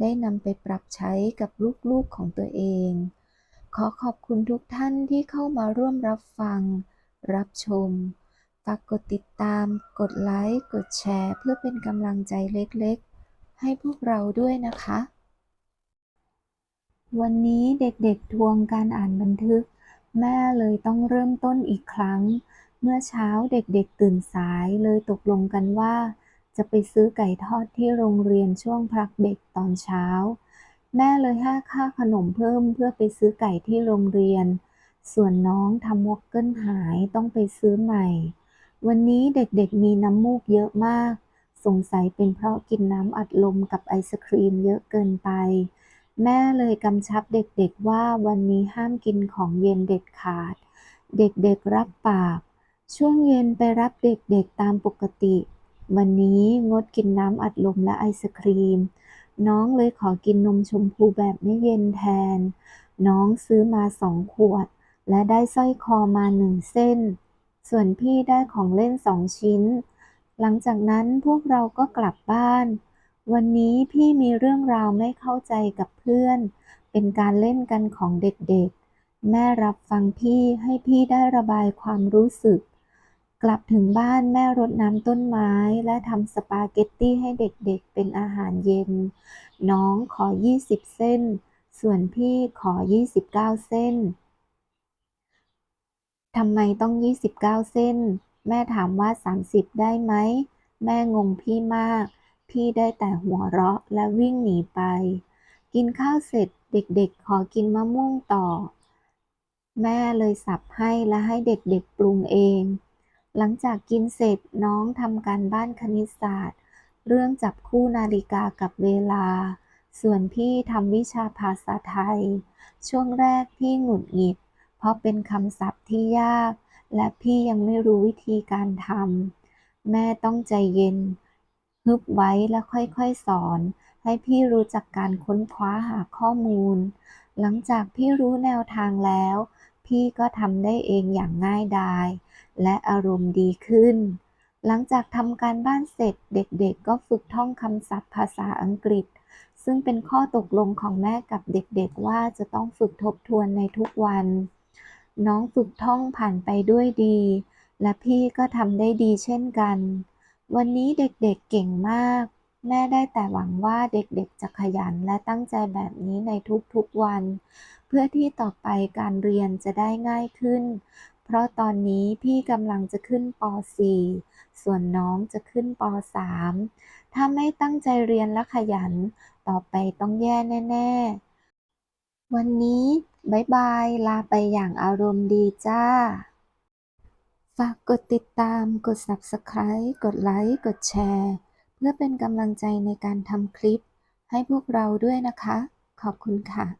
ได้นำไปปรับใช้กับลูกๆของตัวเอง ขอขอบคุณทุกท่านที่เข้ามาร่วมรับฟัง รับชม ฝากกดติดตาม กดไลค์ กดแชร์ เพื่อเป็นกำลังใจเล็กๆ ให้พวกเราด้วยนะคะ วันนี้เด็กๆทวงการอ่านบันทึก แม่เลยต้องเริ่มต้นอีกครั้ง เมื่อเช้าเด็กๆตื่นสายเลยตกลงกันว่า จะไปซื้อไก่ทอดที่โรงเรียนช่วงพักเบรกตอนเช้า แม่เลยให้ค่าขนมเพิ่มเพื่อไปซื้อไก่ที่โรงเรียน ส่วนน้องทำวอกเกิลหายต้องไปซื้อใหม่ วันนี้เด็กๆมีน้ำมูกเยอะมาก สงสัยเป็นเพราะกินน้ำอัดลมกับไอศครีมเยอะเกินไป แม่เลยกำชับเด็กๆว่าวันนี้ห้ามกินของเย็นเด็ดขาด เด็กๆรับปาก ช่วงเย็นไปรับเด็กๆตามปกติ วันนี้งดกินน้ำอัดลมและไอศครีม น้องเลยขอกินนมชมพูแบบไม่เย็นแทน น้องซื้อมาสองขวด และได้สร้อยคอมาหนึ่งเส้น ส่วนพี่ได้ของเล่นสองชิ้น หลังจากนั้นพวกเราก็กลับบ้าน วันนี้พี่มีเรื่องราวไม่เข้าใจกับเพื่อน เป็นการเล่นกันของเด็กๆ แม่รับฟังพี่ให้พี่ได้ระบายความรู้สึก กลับถึงบ้านแม่รดน้ำต้นไม้ และทำสปาเกตตี้ให้เด็กๆ เป็นอาหารเย็น น้องขอ 20 เส้น ส่วนพี่ขอ 29 เส้นทำไมต้อง 29 เส้น แม่ถามว่า 30 ได้ไหม แม่งงพี่มาก พี่ได้แต่หัวเราะและวิ่งหนีไป กินข้าวเสร็จเด็กๆ ขอกินมะม่วงต่อ แม่เลยสับให้และให้เด็กๆปรุงเอง หลังจากกินเสร็จน้องทำการบ้านคณิตศาสตร์ เรื่องจับคู่นาฬิกากับเวลา ส่วนพี่ทำวิชาภาษาไทย ช่วงแรกพี่หงุดหงิด เพราะเป็นคำศัพท์ที่ยาก และพี่ยังไม่รู้วิธีการทำแม่ต้องใจเย็นฮึบไว้และค่อยๆสอน ให้พี่รู้จักการค้นคว้าหาข้อมูล หลังจากพี่รู้แนวทางแล้ว พี่ก็ทำได้เองอย่างง่ายดาย และอารมณ์ดีขึ้น หลังจากทำการบ้านเสร็จเด็กๆ ก็ฝึกท่องคำศัพท์ภาษาอังกฤษ ซึ่งเป็นข้อตกลงของแม่กับเด็กๆ ว่าจะต้องฝึกทบทวนในทุกวัน น้องฝึกท่องผ่านไปด้วยดี และพี่ก็ทำได้ดีเช่นกัน วันนี้เด็กๆเก่งมาก แม่ได้แต่หวังว่าเด็กๆ จะขยันและตั้งใจแบบนี้ในทุกๆวัน เพื่อที่ต่อไปการเรียนจะได้ง่ายขึ้น เพราะตอนนี้พี่กำลังจะขึ้นป .4 ส่วนน้องจะขึ้นป .3 ถ้าไม่ตั้งใจเรียนและขยัน ต่อไปต้องแย่แน่ ๆ วันนี้บ๊ายบาย ลาไปอย่างอารมณ์ดีจ้า ฝากกดติดตาม กด Subscribe กดไลค์ กดแชร์ เพื่อเป็นกำลังใจในการทำคลิป ให้พวกเราด้วยนะคะ ขอบคุณค่ะ